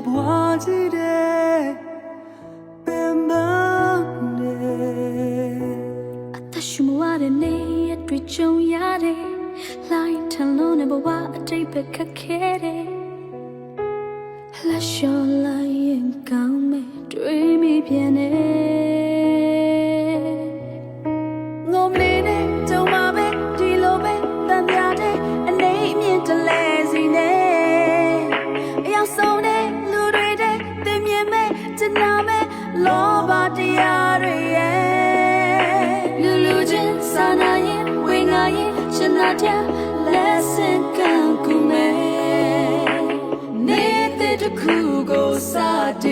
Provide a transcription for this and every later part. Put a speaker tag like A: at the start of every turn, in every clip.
A: ဖြစ်လာဘွားကြီးတဲ့ပင်ပန်းနေ
B: အသက်ရှူမဝတဲ့နေရတွေ့ကြုံရတယ်လိုက်ထလုံးနဲ့ဘဝအတိတ်ပဲခက်ခဲတယ် ရင်ကျနာတဲ့ lesson ကန်ကူမဲ့နေတဲ့တခုကိုစတ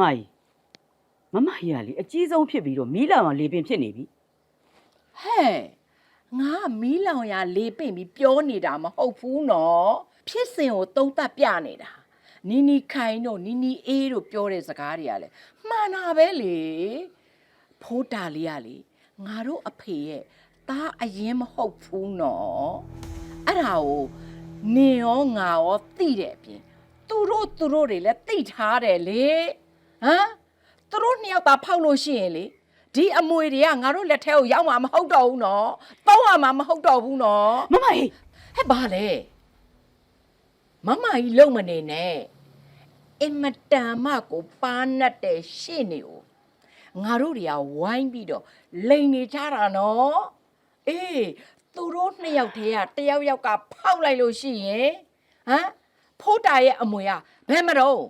B: မမ
A: ကြီးမမ
B: ကြီးကလေအကြီးဆုံးဖြ
C: စ်ပြီးတော့မီးလာအောင်လေပင်ဖြစ်နေပြီ
D: ဟဲ့ငါကမီးလောင်ရလေးပင့်ပြီးပြောနေတာမဟုတ်ဘူးနော်ဖြစ်စဉ်ကိုသုံးသပ်ပြနေတာနီနီခိုင်တို့နီနီအေးတို့ပြောတဲ့စကားတွေကလည်းမှန်တာပဲလေဖိုးတာလေးကလေငါတို့အဖေရဲ့သားအရင်မဟုတ်ဘူးနော်အဲ့ဒါကိုနင်ရောငါရောသိတဲ့အပြင်သူတို့သူတို့တွေလည်းသိထားတယ်လေ ဟမ်သူတို့နှစ်ယောက်သာဖောက်လို့ရှိရင်လေဒီအမွေတွေကငါတို့လက်ထဲကိုရောက်မှာမဟုတ်တော့ဘူးနော်တောင်းရမှာမဟုတ်တော့ဘူးနော်
C: မမကြီး
D: ဟဲ့ဘာလဲမမကြီးလုံမနေနဲ့အင်မတန်မကိုပါနတ်တဲ့ရှေ့နေကိုငါတို့တွေကဝိုင်းပြီးတော့လိန်နေကြတာနော်အေးသူတို့နှစ်ယောက်တည်းကတယောက်ယောက်ကဖောက်လိုက်လို့ရှိရင်ဟမ်ဖိုးတာရဲ့အမွေကဘယ်မတော့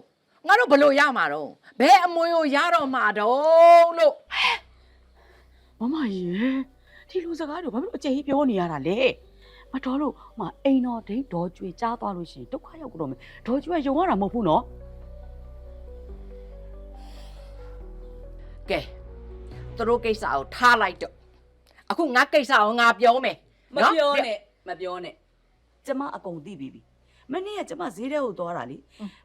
D: ငါတို့ဘလို့ရမှာတော့ ဘယ်အမွေကိုရတော့မှာတော့လို့
C: မမကြီးရယ်ဒီလူစကားတွေဘာဖြစ်လို့အကျယ်ကြီးပြောနေရတာလဲမတော်လို့ဟိုမအိမ်တော်ဒိတ်တော်ကျွေကြားသွားလို့ရှိရင်ဒုက္ခရောက်ကြတော့မယ်ဒေါ်ကျွေးကယုံရတာမဟုတ်ဘူးနော်
D: ကဲသူတို့ကိစ္စကိုထားလိုက်တော့အခုငါကိစ္စကိုငါပြောမယ်
C: မပြောနဲ့မပြောနဲ့ကျမအကုန်သိပြီပြီ မနေ့ကကျမဈေးထဲကိုသွားတာလေ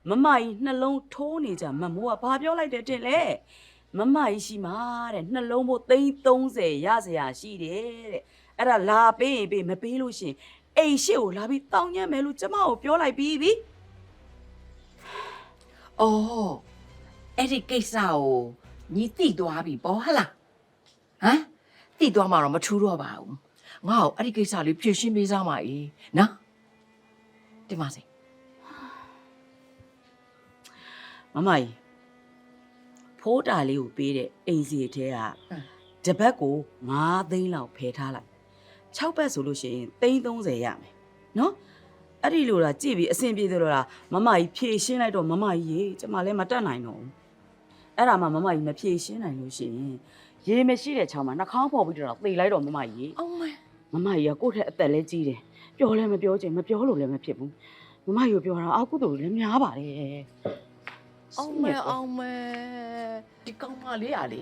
C: မမကြီးနှလုံးထိုးနေကြမမိုးကဘာပြောလိုက်တယ်တင်လဲမမကြီးရှိမှာတဲ့နှလုံးမို့သိန်း30ရစရာရှိတယ်တဲ့အဲ့ဒါလာပေးရင်ပေးမပေးလို့ရှရင်အိမ်ရှိကိုလာပြီးတောင်းညံ့မယ်လို့ကျမကိုပြောလိုက်ပြီးပြီ။
D: အော်အဲ့ဒီကိစ္စကိုညီတိသွားပြီပေါ့ဟလား။ဟမ်တိသွားမှတော့မထူးတော့ပါဘူး။ငါ့ကိုအဲ့ဒီကိစ္စလေးဖြေရှင်းပေးစမ်းပါ၏နော်။ ဒီမှာစေ
C: မမကြီးဖိုးတာလေးကိုပေးတဲ့အိမ်စီထဲကတပတ်ကို9သိန်းလောက်ဖယ်ထားလိုက်6ပတ်ဆိုလို့ရှိရင်သိန်း30ရမယ်နော်အဲ့ဒီလိုလားကြည့်ပြီးအဆင်ပြေတယ်လို့လားမမကြီးဖြည့်ရှင်းလိုက်တော့မမကြီးရေကျမလည်းမတက်နိုင်တော့ဘူးအဲ့ဒါမှမမကြီးမဖြည့်ရှင်းနိုင်လို့ရှိရင်ရေမရှိတဲ့ချောင်းမှာနှာခေါင်းဖော်ပြီးတော့သေလိုက်တော့မမကြီးရေ။
D: အောင်မ
C: မမကြီးကကိုယ့်ထက်အသက်လည်းကြီးတယ် ပြောလည်းမပြောချင်မပြောလို့လည်းမဖြစ်ဘူးမမကြီးကိုပြောတာအာကုသိုလ်လည်းများပါတယ်
D: အောင်မအောင်မဒီကောင်မလေးอ่ะလေ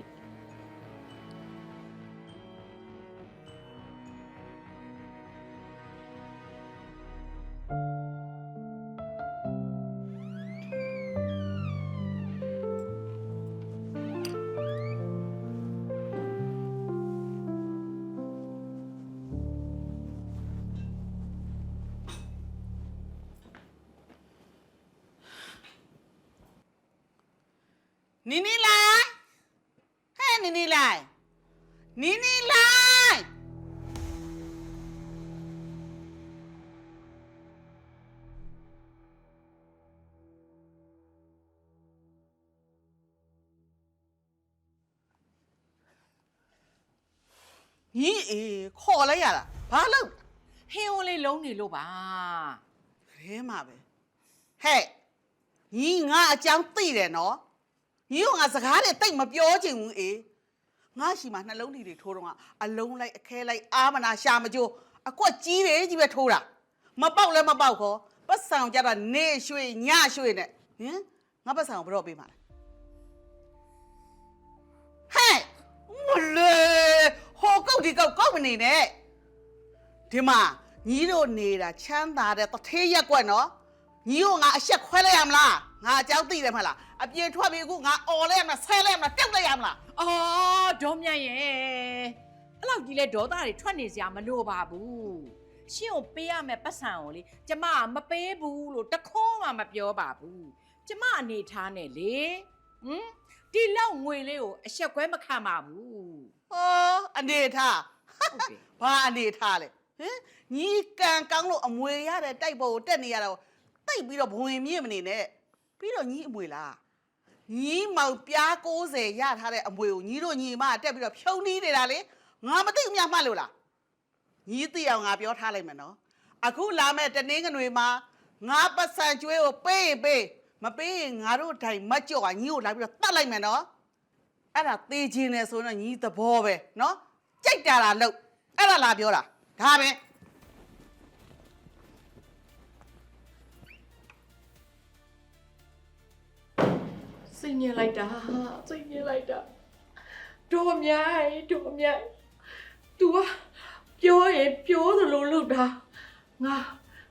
E: နီနီလိုက်ဟဲ့နီနီလိုက်နီနီလိုက်ညီအေးခေါ်လိုက်ရတာဘာလို့
D: ဟင်းဝလေးလုံးနေလို့ပါ
E: ခဲမှာပဲဟဲ့ညီငါအကြောင်းသိတယ်နော် ညီကငါစကားတွေတိတ်မပြောချင်ဘူးအေးငါရှိမှနှလုံးတွေထိုးတော့ကအလုံးလိုက်အခဲလိုက်အာမနာရှာမကြိုးအကွက်ကြီးတယ်ကြီးပဲထိုးတာမပေါက်လဲမပေါက်ခေါ်ပတ်စံကြတာနေရွှေညရွှေနဲ့ဟင်ငါပတ်စံကိုဘယ်တော့ပေးမှာလဲဟဲ့မလေဟောကောက်ဒီကောက်ကောက်မနေနဲ့ဒီမှာညီတို့နေတာချမ်းသာတဲ့တထေးရက်ကွက်နော်ညီတို့ငါအဆက်ခွဲလိုက်ရမလားငါအကြောက်သိတယ်မဟုတ်လား အပြေထွက်ပြီးအခုငါអော်လိုက်ရမလားဆဲလိုက်ရမလားတောက်လိုက်ရမလား
D: အော်ဒေါမြတ်ရဲ့အဲ့လောက်ကြီးလဲဒေါသတွေထွက်နေစရာမလိုပါဘူးရှင့်ကိုပေးရမယ်ပတ်စံကိုလေကျမကမပေးဘူးလို့တခေါမှမပြောပါဘူးကျမအနေထားနဲ့လေဟမ်ဒီလောက်ငွေလေးကိုအဆက်ခွဲမခံပါဘူး
E: ဟောအနေထား
D: ဟုတ်တယ်
E: ဘာအနေထားလဲဟင်ညီကန်ကောင်းလို့အမွေရတဲ့တိုက်ပေါ်ကိုတက်နေရတော့တိတ်ပြီးတော့ဘဝင်မြင့်မနေနဲ့ပြီးတော့ညီအမွေလား ညီးမောင်ပြား60ရထားတဲ့အမွေကိုညီးတို့ညီမတက်ပြီးတော့ဖြုံးနှီးနေတာလေငါမသိအမြမှတ်လို့လားညီးသိအောင်ငါပြောထားလိုက်မယ်နော်အခုလာမဲ့တနင်္ဂနွေမှာငါပတ်စံကျွေးကိုပေးရင်ပေးမပေးရင်ငါတို့တိုင်မကြော့ကညီးကိုလာပြီးတော့တတ်လိုက်မယ်နော်အဲ့ဒါသေးခြင်းလေဆိုတော့ညီးသဘောပဲနော်ကြိုက်တာလားလို့အဲ့ဒါလာပြောတာဒါပဲ
D: စိတ်ညစ်လိုက်တာစိတ်ညစ်လိုက်တာဒေါမြိုင်ဒေါမြိုင် तू ကပြောရင်ပြောသလိုလုပ်တာငါ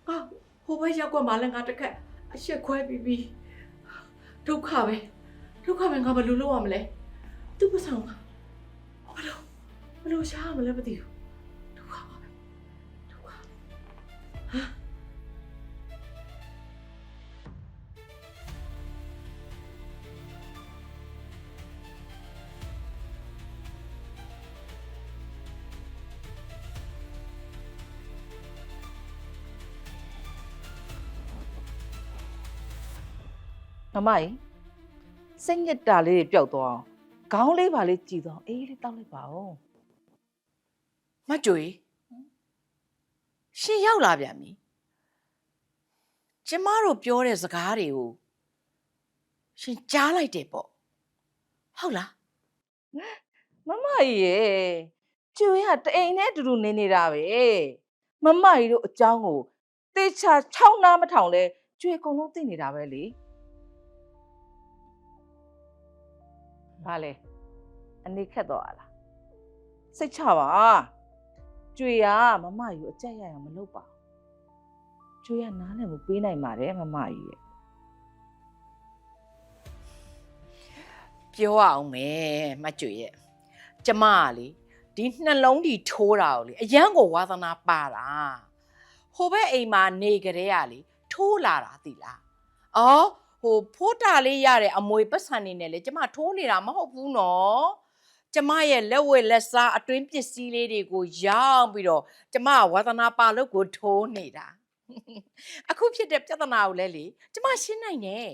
D: ငါဟိုဘက်ရောက်ကွက်မှာလဲငါတစ်ခက်အရှက်ခွဲပြီးပြီးဒုက္ခပဲဒုက္ခပဲငါဘယ်လိုလုပ်ရမလဲသူ့ပဆောင်ကဘယ်လိုဘယ်လိုရှားရမလဲမသိဘူး
F: မမကြီးစိတ်ညစ်တာလေးတွေပျောက်သွားအောင်ခေါင်းလေးပါလေးကြည်သွားအောင်အေးလေးတောက်လိုက်ပါဦး
D: မကြွေရှင်ရောက်လာပြန်ပြီကျမတို့ပြောတဲ့စကားတွေကိုရှင်ကြားလိုက်တယ်ပေါ့ဟုတ်လား
F: မမကြီးရဲ့ကျွေးကတအိမ်နဲ့အတူတူနေနေတာပဲမမကြီးတို့အကြောင်းကိုသေချာ6နားမထောင်လဲကျွေးအကုန်လုံးသိနေတာပဲလေ ဘာလဲအနေခက်တော့လားစိတ်ချပါကျွေကမမကြီးကိုအကြက်ရရမလုပ်ပါဘူးကျွေကနားလည်းမပေးနိုင်ပါတယ်မမကြီးရဲ့
D: ပြောအောင်မယ်မကြွေရဲ့ကျမကလေဒီနှလုံးဒီထိုးတာကိုလေအရန်ကိုဝါသနာပါတာဟိုဘက်အိမ်မှာနေကြတဲ့ကလေထိုးလာတာသိလားအော် ဟိုဖိုးတာလေးရတဲ့အမွေပတ်စံနေနဲ့လေကျမထိုးနေတာမဟုတ်ဘူးနော်ကျမရဲ့လက်ဝဲလက်စားအတွင်းပစ္စည်းလေးတွေကိုရောင်းပြီးတော့ကျမကဝါသနာပါလို့ကိုထိုးနေတာအခုဖြစ်တဲ့ပြဿနာကိုလည်းလေကျမရှင်းနိုင်တယ်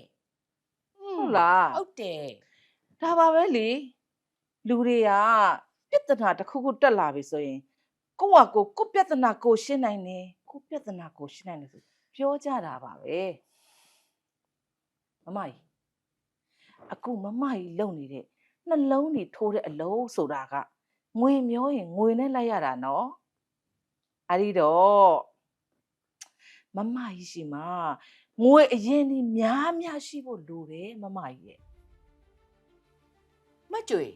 F: ဟုတ်လား
D: ဟုတ်တယ်
F: ဒါပါပဲလေလူတွေကပြဿနာတစ်ခုခုတက်လာပြီဆိုရင်ကိုယ့်ဟာကိုယ်ကိုယ့်ပြဿနာကိုယ်ရှင်းနိုင်တယ်ကိုယ့်ပြဿနာကိုယ်ရှင်းနိုင်တယ်ဆိုပြောကြတာပါပဲ မမကြီးအခုမမကြီးလုံနေတဲ့နှလုံးတွေထိုးတဲ့အလုံးဆိုတာကငွေမျောရင်ငွေနဲ့လိုက်ရတာနော်အဲ့ဒီတော့မမကြီးရှိမှာငွေအရင်ဒီများများရှိဖို့လိုတယ်မမကြီးရဲ့
D: မကြွေ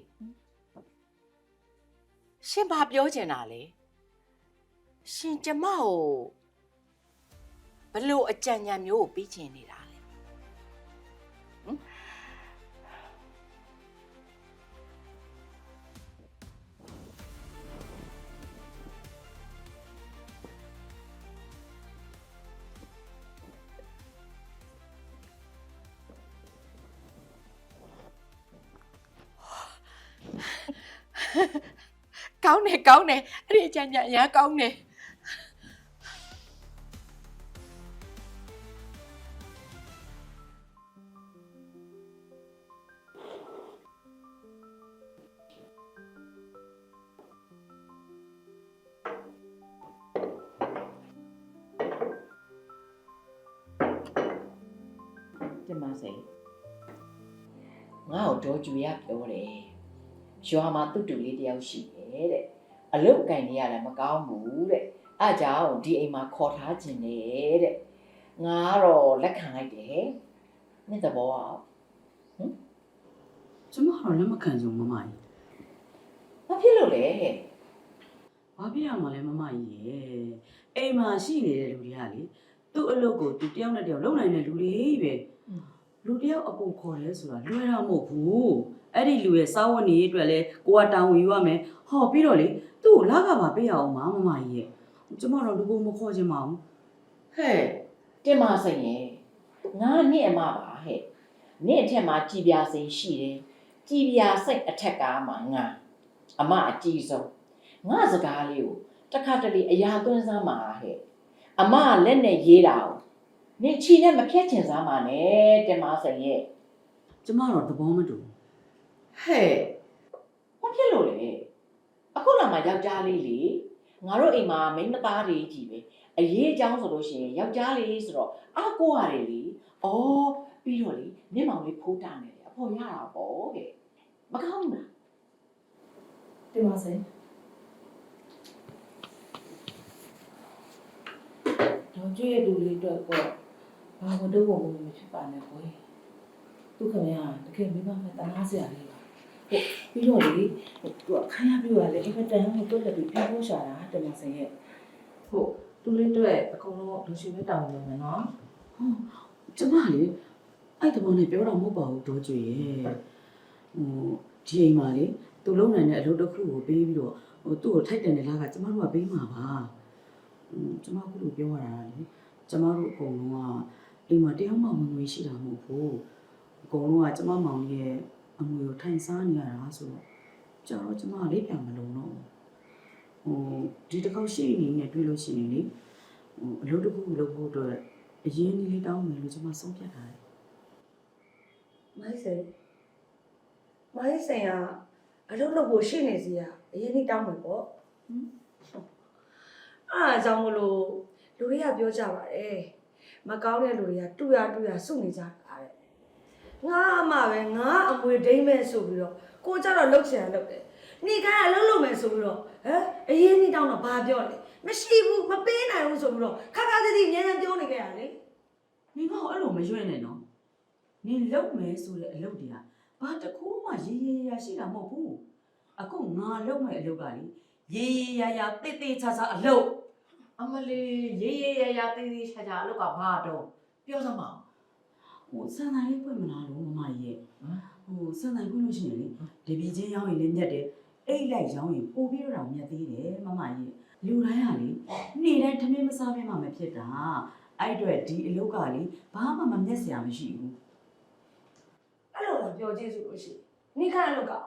D: ရှင်ဘာပြောချင်တာလဲရှင်ကျမကိုဘလို့အကြံဉာဏ်မျိုးကိုပြီးချင်နေတာ ကောင်းတယ်ကောင်းတယ်အဲ့ဒီအကြံဉာဏ်အများကောင်းတယ်ဒီမှာစိငါ့ကိုတော့ကြွေရပြောတယ်ရွာမှာသူ့တူလေးတယောက်ရှိတယ် တဲ့အလုတ်အကင်ကြီးကလည်းမကောင်းဘူးတဲ့အားကြောင့်ဒီအိမ်မှာခေါ်ထားခြင်းတယ်တဲ့ငါကတော့လက်ခံလိုက်တယ်မြင့်သဘောอ่ะ
C: ကျမကတော့လက်မခံကြုံမမကြီး
D: ဘာဖြစ်လို့လဲ
C: ဘာဖြစ်ရမှာလဲမမကြီးရဲ့အိမ်မှာရှိနေတဲ့လူတွေကလေသူ့အလုပ်ကိုသူတယောက်နဲ့တယောက်လုပ်နိုင်တဲ့လူတွေကြီးပဲလူတယောက်အကိုခေါ်တယ်ဆိုတာလွယ်တာမဟုတ်ဘူး အဲ့ဒီလူရဲ့စာဝတ်နေရေးအတွက်လဲကိုကတောင်းဝင်ယူရမယ်ဟောပြီးတော့လေသူ့ကိုလကပါပေးရအောင်မမမကြီးရဲ့ကျမတော့လူကိုမခေါ်ချင်ပါဘူး
D: ဟဲ့တင်မဆိုင်ရဲ့ငါနဲ့အမပါဟဲ့နေ့အထက်မှာကြည်ပြာစိန်ရှိတယ်ကြည်ပြာစိတ်အထက်ကမှငါအမအကြီးဆုံးငါစကားလေးကိုတစ်ခါတလေအရာသွင်းစားမှာဟဲ့အမကလက်နဲ့ရေးတာကိုနင်ချီနဲ့မဖြတ်ချင်စားမှာနဲ့တင်မဆိုင်ရဲ့
C: ကျမတော့သဘောမတူဘူး
D: ဟဲ့ဘာဖြစ်လို့လဲအခုလာမှယောက်ျားလေးလေငါတို့အိမ်မှာမိန်းမသားတွေကြီးပဲအရေးအကြောင်းဆိုလို့ရှိရင်ယောက်ျားလေးဆိုတော့အားကိုးရတယ်လေဩပြီးတော့လေမျက်မှောင်လေးဖိုးတာနေတယ်အဖေရတာပေါ့တဲ့မကောင်းဘူးလား
F: တင်ပါစေတော့ကျွေးရတူလေးတော့ပေါ့ဘာမတော့ဘုံမဖြစ်ပါနဲ့ကိုယ်သူခင်ဗျာတကယ်မိမမဲ့တနာစရာလေးပါ ဟုတ်ပြီးတော့လေသူအခမ်းရပြရလေအင်မတန်ကိုတွက်လက်ပြီးပြောဖို့ရှာတာတင်ပါစေရဲ့ဟုတ်သူလေးတော့အကုန်လုံးလူရှိပဲတောင်းနေမယ်နော်
C: ကျမလေအဲ့တဘောနဲ့ပြောတာမဟုတ်ပါဘူးတော့ကျွေရဲ့ဟိုဒီအိမ်မှာလေသူလုံနိုင်တဲ့အလုပ်တစ်ခုကိုပေးပြီးတော့ဟိုသူ့ကိုထိုက်တယ်နေလားကကျမတို့ကပေးမှာပါဟိုကျမကလို့ပြောရတာလေကျမတို့အကုန်လုံးကအိမ်မှာတယောက်မှဝင်ငွေရှိတာမဟုတ်ဘူးအကုန်လုံးကကျမမောင်ရဲ့ အမွေကိုထိုင်စားနေရတာဆိုတော့ကျတော့ကျမကလေးပြန်မလုံးတော့ဘူးဟိုဒီတစ်ခေါက်ရှိနေနေတွေ့လို့ရှိရင်လေဟိုအလုပ်တစ်ခုလုပ်ဖို့အတွက်အရင်ကြီးလေးတောင်းမယ်လို့ကျွန်မဆုံးဖြတ်ထားတယ်
G: မိုင်းစိန်မိုင်းစိန်ကအလုပ်လုပ်ဖို့ရှိနေစီကအရင်နေ့တောင်းမယ်ပေါ့ဟင်အားအကြောင်းမလို့လူတွေကပြောကြပါတယ်မကောင်းတဲ့လူတွေကတူရတူရစုနေကြတာတဲ့ ငါအမပဲငါအမွေဒိမ့်မဲ့ဆိုပြီးတော့ကိုကြတော့လှုပ်ချင်တာလှုပ်တယ်နေခိုင်းအလုပ်လုပ်မယ်ဆိုပြီးတော့ဟမ်အရင်နေ့တောင်းတော့ဘာပြောလဲမရှိဘူးမပေးနိုင်ဘူးဆိုပြီးတော့ခါခါသတိအများကြီးပြောနေကြရလေ။
C: နင်ကအဲ့လိုမရွံ့နဲ့နော်။နင်လုံမယ်ဆိုတဲ့အလုပ်တွေကဘာတစ်ခုမှရေရေရာရာရှိတာမဟုတ်ဘူး။အခုငါလုံမယ်အလုပ်ကလေရေရေရာရာတိတ်တိတ်ချာချာအလုပ်
D: အမလေးရေးရေးရရသေးသေးချာချာအလုပ်ကဘာတော့ပြောစမ်းပါဦး
C: ဟိုစံတိုင်းလေးဖွင့်မလားလို့မမကြီးရဲ့ဟိုစံတိုင်းဖွင့်လို့ရှိရင်လေဒီပြည်ချင်းရောင်းရင်လည်းမြတ်တယ်အိတ်လိုက်ရောင်းရင်ပို့ပြီးတော့မြတ်သေးတယ်မမကြီးလူတိုင်းဟာလေနေ့တိုင်းထမင်းမစားဘဲမှမဖြစ်တာအဲ့အတွက်ဒီအလုပ်ကလေဘာမှမမျက်စရာမရှိဘူး
G: အဲ့လိုတော့ပြောကြည့်ဆိုလို့ရှိရင်နိခန့်အလုပ်ကော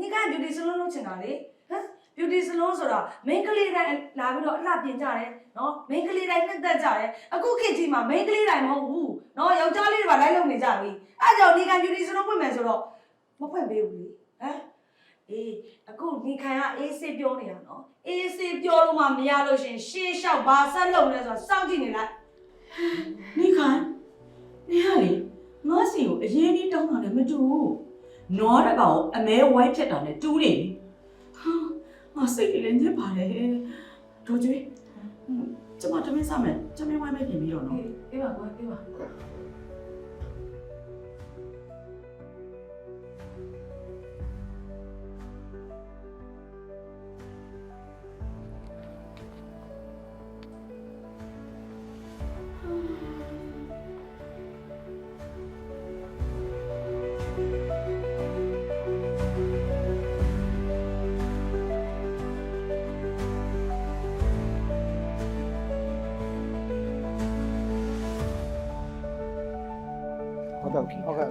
G: နိခန့် beauty salon လုပ်ချင်တာလေဟမ် beauty salon ဆိုတာ main ကလေးတိုင်းလာပြီးတော့အလှပြင်ကြတယ် နော် main ကလေးတိုင်းနှစ်သက်ကြတယ်အခုခေတ်ကြီးမှာ main ကလေးတိုင်းမဟုတ်ဘူးနော်ယောက်ျားလေးတွေပါလိုက်လုပ်နေကြပြီအဲ့ကြောင့်နိခန့် beauty salon ဖွင့်မယ်ဆိုတော့မဖွင့်ပေးဘူးလေဟမ်အေးအခုနိခန့်ကအေးစေးပြောနေတာနော်အေးစေးပြောလို့မှမရလို့ရှရင်ရှေးလျှောက်ဘာဆက်လုပ်လဲဆိုတော့စောင့်ကြည့်နေလိုက်
C: နေခိုင်နေရလေငါစီကိုအရင်ကြီးတောင်းတာလည်းမတူဘူးနွားတကောင်ကိုအမဲဝိုင်းဖြစ်တာနဲ့တူးနေပြီဟာငါစိတ်ကြီးလည်းညစ်ပါတယ်တို့ကျွေးဟွန်း ကျမတမင်းစားမယ်ကျမင်းဝိုင်းမဲ့ပြင်ပြီးတော့နော်
G: အေးပေးပါကွာပေးပါ
H: ဟုတ်ကဲ့ဟုတ်ကဲ့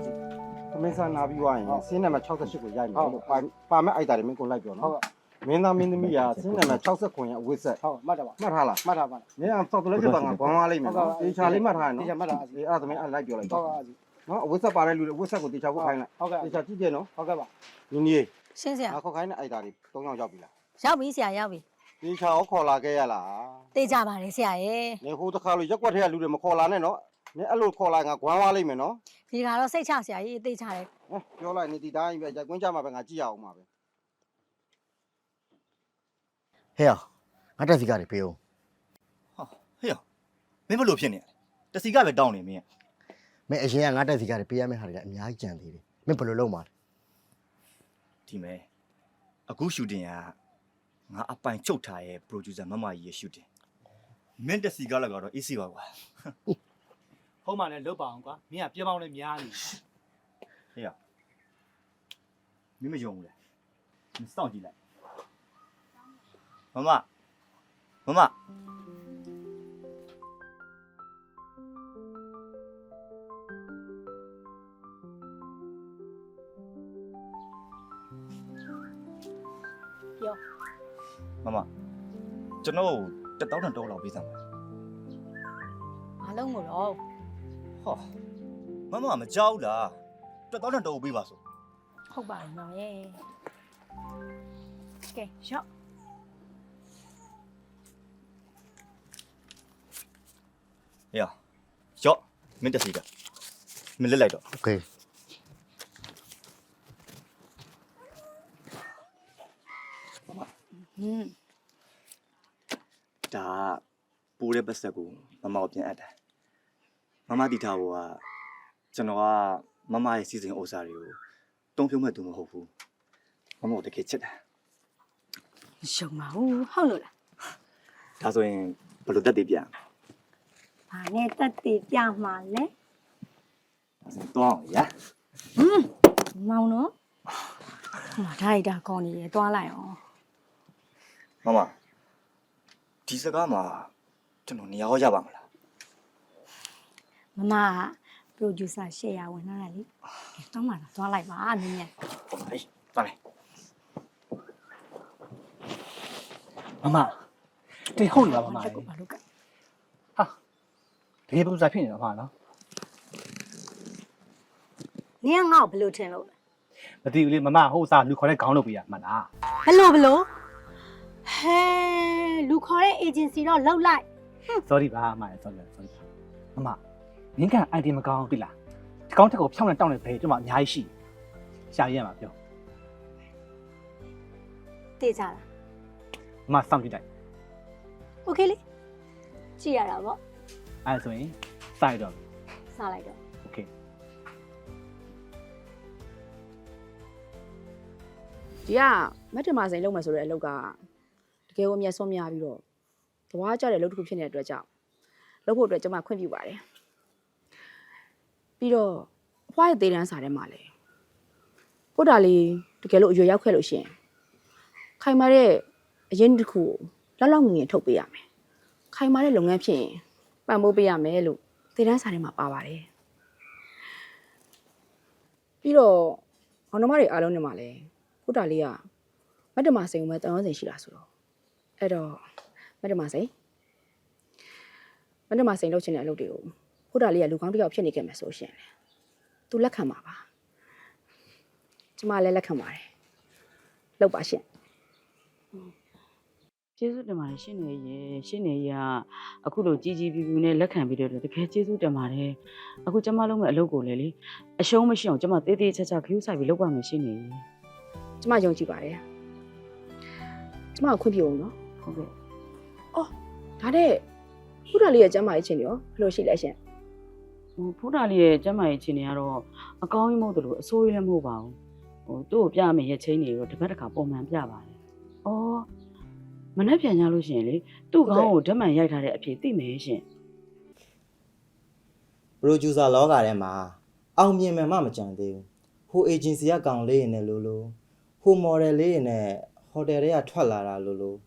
H: သမင်းစားနာပြီးသွားရင်စင်းနံပါတ်68ကိုရိုက်မယ်လို့ပါပါမဲ့အိုက်တာတွေမင်းကိုလိုက်ပြောနော်ဟုတ်မင်းသားမင်းသမီးကစင်းနံပါတ်69ရဲ့အဝတ်ဆက်
I: ဟုတ်မှတ်တယ်ပါ
H: မှတ်ထားလား
I: မှတ်တာပါ
H: မင်းအောင်စောက်တလဲပြပါငါဘွမ်းသွားလိမ့်မယ်နော်
I: ဟုတ်ကဲ့
H: တေချာလေးမှတ်ထားရနော်
I: တေချာမှတ်ထားပါ
H: အေးအဲ့ဒါသမင်းအဲ့လိုက်ပြောလိုက်
I: ဟုတ်
H: တော့
I: ကဲ့အကြီး
H: နော်အဝတ်ဆက်ပါတဲ့လူတွေအဝတ်ဆက်ကိုတေချာဖို့ခိုင်းလိုက်
I: ဟုတ်ကဲ့
H: တေချာကြည့်ကြနော်
I: ဟုတ်ကဲ့ပါ
H: ညီညီ
J: ရှင်းစရာ
H: ငါခေါက်ခိုင်းတဲ့အိုက်တာတွေ၃ယောက်ရောက်ပြီလား
J: ရောက်ပြီဆရာရောက်ပြီ
H: တေချာရောခေါ်လာခဲ့ရလား
J: တေးကြပါလေဆရာရဲ့
H: နေဟိုတစ်ခါလို့ရက်ွက်ထဲကလူတွေမခေါ်လာနဲ့နော် နေအဲ့လိုခေါ်လာငါဂွမ်းသွားလိမ့်မယ်နော်
J: ဒီကတော့စိတ်ချဆရာကြီးတေးချတယ်
H: ဟဲ့ပြောလိုက်နေဒီတိုင်းပဲရက်ကွင်းကြမှာပဲငါကြည့်ရအောင်ပါပဲ
I: ဟဲ့အောင်ငါတက်စီကားတွေပေးအောင်
K: ဟာဟေ့ရမင်းဘလို့ဖြစ်နေရလဲတစီကပဲတောင်းနေမင်း
I: မင်းအရင်ကငါတက်စီကားတွေပေးရမယ့်ဟာတွေကအများကြီးကြံသေးတယ်မင်းဘယ်လိုလုပ်မှာလဲ
K: ဒီမဲအခုရှူတင်ကငါအပိုင်ချုပ်ထားရဲ့ producer မမကြီးရဲ့ရှူတင်မင်းတစီကလည်းကတော့ easy ပါကွာ
L: ဟုတ်မှလည်းလုတ်ပါအောင်ကွာမင်းကပြင်းပေါင်းလည်းများနေ
K: ဟေ့ရမင်းမယုံဘူးလားမင်းစောင့်ကြည့်လိုက်မမမမ
J: ပြော
K: မမကျွန်တော်တက်တောင်းတန်တော့လောက်ပေးစမ်းပါ
J: မလုံးကိုတော့
K: ဟောမမမကြောက်လားတက်တောင်းတန်တော့ပေးပါဆို
J: ဟုတ်ပါတယ်မောင်ရဲ့ကဲရော့
K: ဟေ့ရရော့မင်းတစီကမင်းလက်လိုက်တော့
I: โอเค
J: ဟင်း
K: ဒါကပိုးတဲ့ပတ်သက်ကိုမမကိုပြန်အပ်တာ မမတီထားဘောကကျွန်တော်ကမမရဲ့စီစဉ်ဥစ္စာတွေကိုတုံးဖြုံးမဲ့သူမဟုတ်ဘူးမမကိုတကယ်ချစ်တာ
J: ရှုံပါဘူးဟုတ်လို့လား
K: ဒါဆိုရင်ဘယ်လိုတက်တည်ပြန်
J: ဘာနဲ့တက်တည်ပြမှာလဲ
K: ဒါဆိုရင်တွားအောင်ရာ
J: ဟင်းမောင်နော်ဟိုမှာဒါရိုက်တာကောင်းနေရတွားလိုက်အောင်
K: မမဒီစကားမှာကျွန်တော်နေရာရပါမလား
J: မမက producer ရှယ်ယာဝင်လာတာလေကဲတော့မှတော့တွားလိုက်ပါနင်းရဲ့
K: ဟုတ်ပါပြီတွားမယ်
L: မမတေဟုတ်လားမမ
J: တက်ကိုဘာလို့က
L: တကယ်ပုံစံဖြစ်နေတော့မှာနော်
J: နင်းကငါ့ကိုဘယ်လိုထင်လို့လဲ
L: မသိဘူးလေမမဟိုစားလူခေါ်တဲ့ခေါင်းလုပ်ပေးရမှန်လား
J: ဘယ်လိုဘယ်လိုဟဲလူခေါ်တဲ့ agency တော့လောက်လိုက်
L: sorry ပါမမ sorry sorry မမ နင်းက idea မကောင်းဘူးပြီလားဒီကောင်းတက်ကိုဖြောင်းနေတောင်းနေပဲကျွန်မအများကြီးရှိရှာရရမှာပြော
J: တည်ကြလား
L: မမစောင့်ကြည့်လိုက်
J: โอเคလေကြည့်ရတာပေါ့
L: အဲဒါဆိုရင်စိုက်တော့မယ်
J: စလိုက်တော့
L: okay
M: ဒီကမတ်တမဆိုင်လုံးမယ်ဆိုတဲ့အလုပ်ကတကယ်ကိုအမျက်ဆုံးများပြီးတော့တဝါကြတဲ့အလုပ်တစ်ခုဖြစ်နေတဲ့အတွက်ကြောင့်လုပ်ဖို့အတွက်ကျွန်မခွင့်ပြုပါတယ် ပြီးတော့အဖွားရဲ့သေးတန်းစာထဲမှာလည်းပို့တာလေးတကယ်လို့အရွယ်ရောက်ခဲ့လို့ရှိရင်ခိုင်မာတဲ့အရင်တစ်ခုကိုလောက်လောက်ငငယ်ထုတ်ပေးရမယ်ခိုင်မာတဲ့လုပ်ငန်းဖြစ်ရင်ပံ့ပိုးပေးရမယ်လို့သေးတန်းစာထဲမှာပါပါတယ်ပြီးတော့ဘောင်နှမတွေအားလုံးနဲ့မှာလည်းဖုတ်တာလေးကမတ်တမစိန်ကိုပဲတန်ရုံးစိန်ရှိတာဆိုတော့အဲ့တော့မတ်တမစိန်မတ်တမစိန်လုပ်ချင်တဲ့အလုပ်တွေကို ဖုတ်တာလေးကလူကောင်းတစ်ယောက်ဖြစ်နေခဲ့မယ်ဆိုရှင်လေသူလက်ခံပါပါကျမလည်းလက်ခံပါတယ်လုပ်ပါရှင်
C: ကျေးဇူးတင်ပါတယ်ရှင်းနေရေရှင်းနေရအခုလိုကြီးကြီးပြူပြူနဲ့လက်ခံပြီးတော့တကယ်ကျေးဇူးတင်ပါတယ်အခုကျမလုံးမဲ့အလုပ်ကိုလည်းလေအရှုံးမရှိအောင်ကျမတေးသေးချာချာခရူးဆိုင်ပြီးလုပ်ပါမယ်ရှင်းနေရေ
M: ကျမယုံကြည်ပါတယ်ကျမကိုခွင့်ပြုအောင်နော်
C: ဟုတ်ကဲ့
M: ဒါနဲ့ဖုတ်တာလေးရဲ့ကျမ်းမာရေးချင်းရောဘယ်လိုရှိလဲရှင်
C: ဟိုဖူးတာလေးရဲ့ကျမရဲ့အခြေအနေကတော့အကောင်းကြီးမဟုတ်တယ်လို့အဆိုးကြီးလည်းမဟုတ်ပါဘူးဟိုသူ့ကိုပြမယ်ရဲ့ချင်းတွေတော့တစ်ပတ်တစ်ခါပုံမှန်ပြပါတယ်အော်မနေ့ပြန်ကြလို့ရှိရင်လေသူ့ကောင်းကိုဓာတ်မှန်ရိုက်ထားတဲ့အဖြစ်သိမယ်ရှင်
N: ပရိုဂျူဆာလောကထဲမှာအောင်မြင်မှန်မှမကြံသေးဘူးဟိုအေဂျင်စီကကောင်လေးရင်းနဲ့လို့လို့ဟိုမော်ဒယ်လေးရင်းနဲ့ဟိုတယ်တွေကထွက်လာတာလို့လို့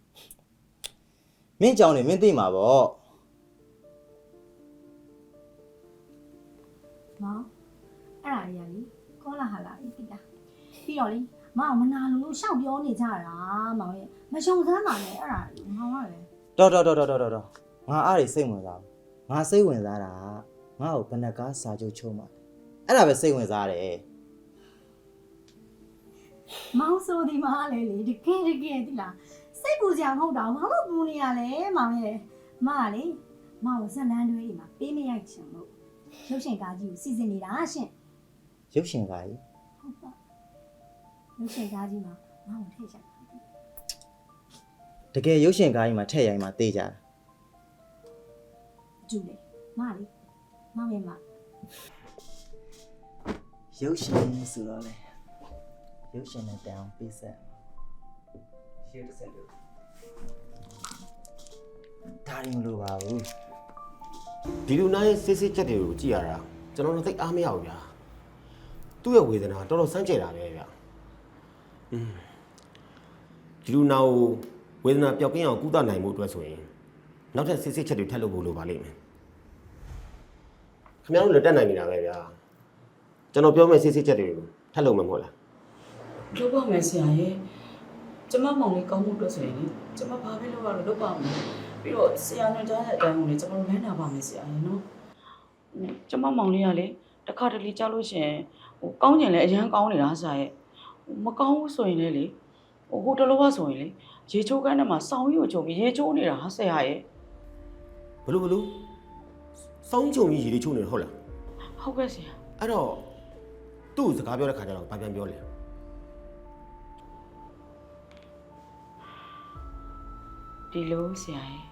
N: မင်းကြောင်နေမင်းသိမှာပေါ့
J: မောင်အဲ့ဒါလေးကလေကောလာဟာလာပြီပြီလားပြီးတော့လေမောင်မနာလို့လို့ရှောက်ပြောနေကြတာမောင်ရဲ့မရှုံစမ်းပါနဲ့အဲ့ဒါမောင်ကလည်း
N: တော်တော်တော်တော်တော်တော်ငါအားတွေစိတ်ဝင်စားဘူးငါစိတ်ဝင်စားတာကငါ့ကိုဘယ်နှကားစာချုပ်ချုံးပါလဲအဲ့ဒါပဲစိတ်ဝင်စားတယ်
J: မောင်ဆိုဒီမှာလေလေတကယ်တကယ်ဒီလားစိတ်ပူစရာမဟုတ်တော့ဘာလို့ပူနေရလဲမောင်ရဲ့မကလေမောင်ကိုဇက်လန်းတွေးအိမ်မှာပေးမရိုက်ချင်လို့ ရုပ်ရှင်ကားကြီးကိုစီစဉ်နေတာရှင်
N: ရုပ်ရှင်ကားကြီး
J: ဟုတ်ပါရုပ်ရှင်ကားကြီးမှာမောင်ကိုထည့်ချင်တာ
N: တကယ်ရုပ်ရှင်ကားကြီးမှာထည့်ရိုင်းမှာတေးကြတာ
J: ကျူလေမလေးမောင်ရဲ့မ
N: ရုပ်ရှင်ဆိုတော့လေရုပ်ရှင်နဲ့တောင်ပေးဆက်ရှေ့တစ်ဆက်လို့ဒါရင်မလို့ပါဘူး
O: ဒီလူနာရဲ့စစ်စစ်ချက်တွေကိုကြည့်ရတာကျွန်တော်တို့သိအားမရဘူးဗျာသူ့ရဲ့ဝေဒနာတော်တော်စမ်းကြဲတာပဲဗျာอืมဒီလူနာကိုဝေဒနာပျောက်ကင်းအောင်ကုသနိုင်မှုအတွက်ဆိုရင်နောက်ထပ်စစ်စစ်ချက်တွေထပ်လုပ်ဖို့လိုပါလိမ့်မယ်ခင်ဗျားတို့လည်းတက်နိုင်နေတာပဲဗျာကျွန်တော်ပြောမယ့်စစ်စစ်ချက်တွေကိုထပ်လုပ်မှာမဟုတ်လား
C: လုပ်ပါမယ်ဆရာရဲ့ကျမမောင်လေးကောင်းမှုအတွက်ဆိုရင်လေကျမဘာပဲလုပ်ရလို့လုပ်ပါမယ် ပြီးတော့ဆရာညွှန်ကြားတဲ့အတိုင်းကိုလေကျမတို့လမ်းနာပါမယ်ဆရာရဲ့နော်ဟိုကျမမောင်လေးကလေတစ်ခါတလေကြားလို့ရှရင်ဟိုကောင်းကျင်လဲအရန်ကောင်းနေတာဆရာရဲ့ဟိုမကောင်းဘူးဆိုရင်လေလေဟိုဟိုတလောကဆိုရင်လေရေချိုးကန်းထဲမှာစောင်းရီကိုချုပ်ပြီးရေချိုးနေတာဟာဆရာရဲ့
O: ဘလို့ဘလို့စောင်းချုံကြီးရေတွေချုံနေတယ်ဟုတ်လား
C: ဟုတ်ကဲ့ဆရာ
O: အဲ့တော့သူ့ကိုစကားပြောတဲ့ခါကျတော့ဘာပြန်ပြောလဲ
C: ဒီလိုဆရာရဲ့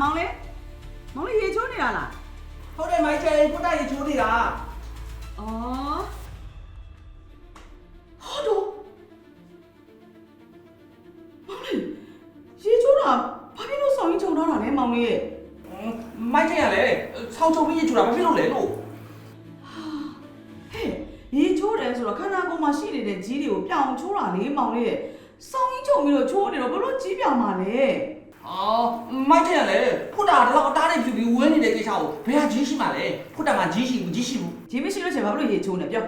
E: ဘုရားမောင်လေးမောင်လေးရေချိုးနေတာလား
L: ဟုတ်တယ်မိုက်ချယ်ဘုရားရေချိုးနေတာ
E: အော်ဟောတော့မောင်လေးရေချိုးတာဘာဖြစ်လို့ဆောင်းကြီးချုံထားတာလဲမောင်လေးရဲ့
L: မိုက်ချယ်ရလေဆောင်းချုံပြီးရေချိုးတာဘာဖြစ်လို့လဲလို့
E: ဟဲ့ရေချိုးတယ်ဆိုတော့ခန္ဓာကိုယ်မှာရှိနေတဲ့ကြီးတွေကိုပြောင်းချိုးတာလေမောင်လေးရဲ့ဆောင်းကြီးချုံပြီးတော့ချိုးနေတော့ဘလို့ကြီးပြောင်မှာလဲ
L: အော်မိုက်ချယ်ရလေဖုတ်တာတော့အသားနဲ့ဖြူပြီးဝင်းနေတဲ့ကိစ္စကိုဘယ်ကကြီးရှိမှလဲဖုတ်တာမှာကြီးရှိဘူးကြီးရှိဘူး
E: ရေမရှိလို့ရှင်ဘာလို့ရေချိုးနေပြော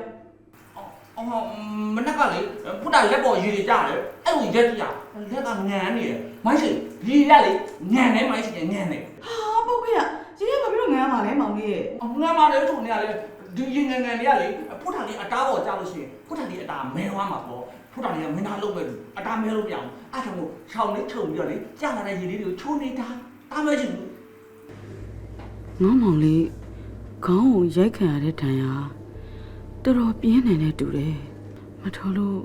L: အော်မနက်ကလေဖုတ်တာလက်ပေါ်ရေတွေကြားတယ်အဲ့လိုရက်ကြလက်ကငန်နေတယ်မိုက်ချယ်ရေလက်လေငန်နေမိုက်ချယ်ငန်နေ
E: ဟာပုတ်ခရရေရဘာဖြစ်လို့ငမ်းမှာလဲမောင်လေးရဲ့
L: အငမ်းမလေးထုံနေရလေဒီရင်ငန်ငန်လေးကလေဖုတ်တာလေးအသားပေါ်ကြားလို့ရှိရင်ဖုတ်တာလေးအသားမဲသွားမှာပေါ့ ဖုတ်တာလေးကမင်းသားလုံးပဲလို့အသားမဲလို့ပြအောင်အဲ့ဒါမို့ဆောင်းလေးထုံပြီးတော့လေကြားလာတဲ့ရေလေးတွေကိုချိုးနေတာတားမဲချင်ဘူး
C: ငေါမောင်လေးခေါင်းကိုရိုက်ခံရတဲ့ဒဏ်ရာတော်တော်ပြင်းနေနေတူတယ်မတော်လို့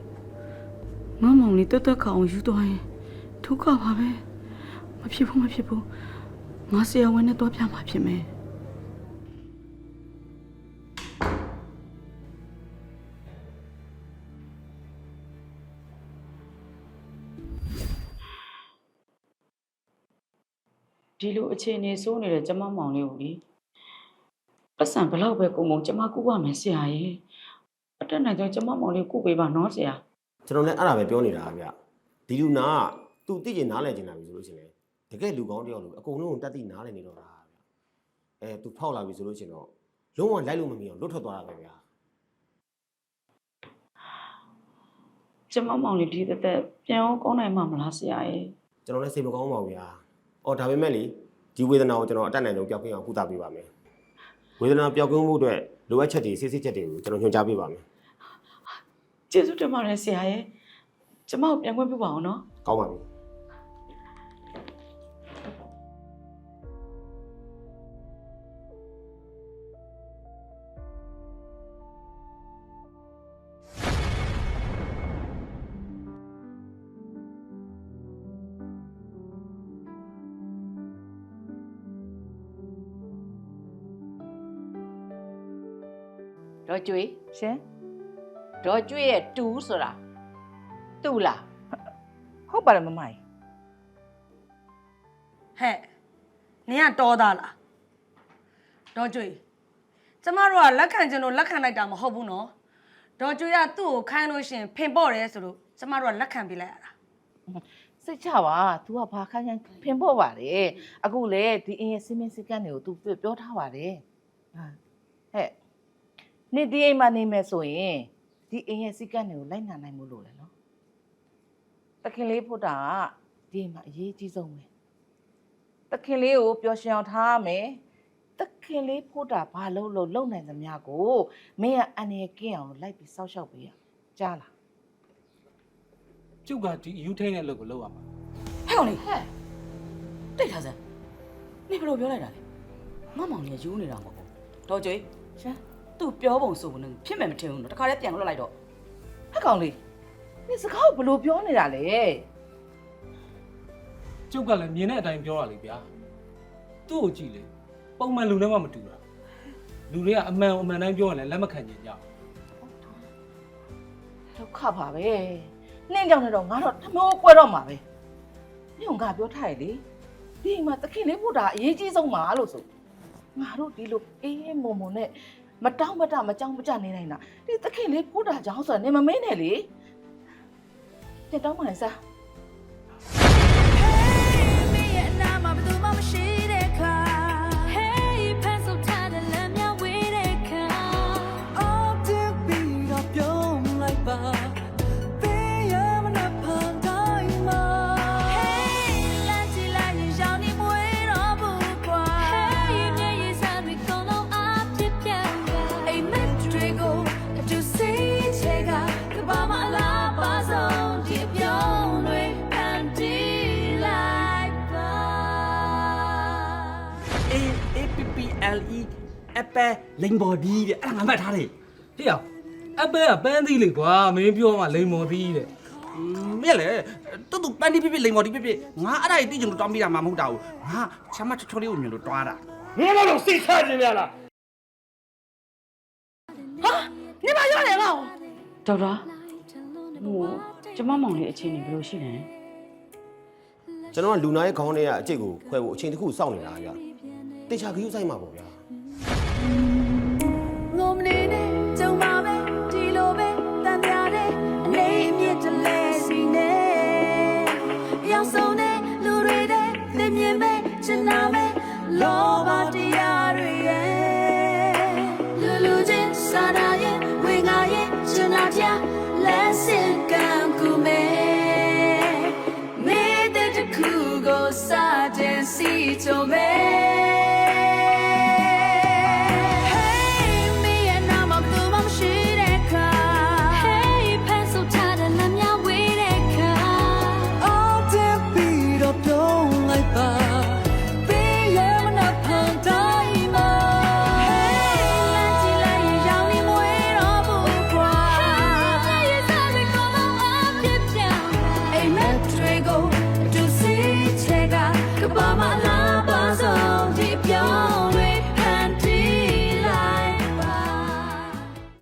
C: ငေါမောင်လေးတွတ်တွတ်ခအောင်ယူသွားရင်ဒုက္ခပါပဲမဖြစ်ဘူးမဖြစ်ဘူးငါဆရာဝန်နဲ့တော့ပြမှာဖြစ်မယ် ဒီလိုအခြေအနေဆိုးနေတဲ့ကျမမောင်လေးကိုလေပတ်စံဘလောက်ပဲကုန်ကုန်ကျမကူပါမယ်ဆရာရဲ့အတက်နိုင်ဆုံးကျမမောင်လေးကိုကုပေးပါနော်ဆရာ
O: ကျွန်တော်လည်းအဲ့ဒါပဲပြောနေတာဗျဒီလူနာကသူသိကျင်နားလည်ကျင်တာပြီဆိုလို့ရှိရင်လေတကယ်လူကောင်းတယောက်လိုအကုန်လုံးကိုတက်တိနားလည်နေတော့တာဗျအဲသူဖောက်လာပြီဆိုလို့ရှိရင်တော့လုံးဝလိုက်လို့မမီအောင်လွတ်ထွက်သွားတာပဲဗျာ
C: ကျမမောင်လေးဒီသက်သက်ပြန်အောင်ကောင်းနိုင်မှာမလားဆရာရဲ့
O: ကျွန်တော်လည်းစိတ်မကောင်းပါဘူးဗျာ အော်ဒါပေမဲ့လေဒီဝေဒနာကိုကျွန်တော်အတက်နိုင်ဆုံးပျောက်ကင်းအောင်ကုသပေးပါမယ်ဝေဒနာပျောက်ကင်းမှုအတွက်လိုအပ်ချက်တွေစစ်စစ်ချက်တွေကိုကျွန်တော်ညွှန်ကြားပေးပါမယ်
C: ကျေးဇူးတင်ပါတယ်ဆရာရဲ့ကျမကိုပြန်ခွင့်ပြုပါအောင်နော်
O: ကောင်းပါပြီ
D: ကျွေး
F: ရှင်
D: ဒေါ်ကျွေးရဲ့တူဆိုတာတူလား
F: ဟဟုတ်ပါတယ်မမကြီး
G: ဟဲ့နင်ကတော်သားလားဒေါ်ကျွေကျမတို့ကလက်ခံကျင်လို့လက်ခံလိုက်တာမဟုတ်ဘူးနော်ဒေါ်ကျွေကသူ့ကိုခိုင်းလို့ရှရင်ဖင်ပေါ့တယ်ဆိုလို့ကျမတို့ကလက်ခံပေးလိုက်ရတာ
F: စိတ်ချပါ तू ကဘာခိုင်းခိုင်းဖင်ဖို့ပါတယ်အခုလေဒီအင်းရဲ့စီမင်းစည်းကမ်းတွေကို तू ပြောထားပါတယ်ဟာ ဟဲ့နေ့ဒီအိမ်မှာနေမယ်ဆိုရင်ဒီအင်းရဲ့စည်းကမ်းတွေကိုလိုက်နာနိုင်မှုလို့လေနော်တခင်လေးဖို့တာကဒီအိမ်မှာအရေးကြီးဆုံးပဲတခင်လေးကိုပျော်ရွှင်အောင်ထားရမယ်တခင်လေးဖို့တာဘာလို့လို့လုံနိုင်သမျှကိုမင်းကအန်ရကင်းအောင်လိုက်ပြီးစောက်ရှောက်ပေးရကြားလား
L: ကျုပ်ကဒီယူထိန်တဲ့လုပ်ကိုလုပ်ရမှာ
C: ဟဲ့ကောင်လေးဟဲ့တိတ်ထားစမ်းနေဘယ်လိုပြောလိုက်တာလဲငါမောင်လေးယူနေတာမဟုတ်ဘူးတော်ကျွေး
F: ရှင်
C: သူပြောပုံဆိုပုံနဲ့ဖြစ်မယ်မထင်ဘူးနော်တခါတည်းပြန်လွှတ်လိုက်တော့
F: ဟဲ့ကောင်လေးနေစကားကိုဘယ်လိုပြောနေတာလဲ
L: ကျုပ်ကလည်းမြင်တဲ့အတိုင်းပြောတာလေဗျာသူ့ကိုကြည့်လေပုံမှန်လူနဲ့မှမတူတာလူတွေကအမှန်အမှန်တိုင်းပြောရင်လည်းလက်မခံကြကြဘူး
F: ဒုက္ခပါပဲနှင်းကြောင်နေတော့ငါတော့ထမိုးကွဲတော့မှာပဲညုံကပြောထားရလေဒီအိမ်မှာတခင်လေးဖို့တာအရေးကြီးဆုံးပါလို့ဆိုငါတို့ဒီလိုအေးအေးမုံမုံနဲ့ မတောင်းမတမကြောင်းမကြနေနိုင်တာဒီတခင်လေးဖို့တာကြောင်းဆိုတာနေမမင်းနဲ့လေတက်တောင်းမလိုက်စား
L: Apple လိန်ဘော်ဒီတဲ့အဲ့ဒါငါမှတ်ထားတယ်ဟေ့ရအပယ်ကပန်းသီးလေကွာမင်းပြောမှလိန်မော်သီးတဲ့မြက်လေတူတူပန်းသီးပြပြလိန်မော်သီးပြပြငါအဲ့ဒါကြီးသိချင်လို့တောင်းပြတာမှမဟုတ်တာဘူးငါချမ်းမချောချောလေးကိုမြင်လို့တွားတာ
A: မင်းတို့စိတ်ချနေရလား
G: နေပါရတယ်ငါ့ကို
C: ဒေါက်တာဟိုကျမမောင်လေးအခြေအနေဘယ်လိုရှိလဲ
O: ကျွန်တော်ကလူနာရဲ့ခေါင်းထဲကအကျိတ်ကိုခွဲဖို့အချိန်တစ်ခုစောင့်နေတာဗျတေချာခရူးဆိုင်မှာပေါ့ဗျာ
B: ငုံ နေနဲ့ကြုံပါပဲဒီလိုပဲတန်ပြတဲ့နေအမြင့်တလဲစီနေရောက်ဆုံးတဲ့လူတွေတဲ့သင်မြင်ပဲချင်နာပဲလောဘတရားတွေရဲ့လူလူချင်းစာနာရဲ့ဝေငါရဲ့ချင်နာတရားလက်စင်ကံကူမဲမေတ္တာတစ်ခုကိုစတဲ့စီချုံမဲ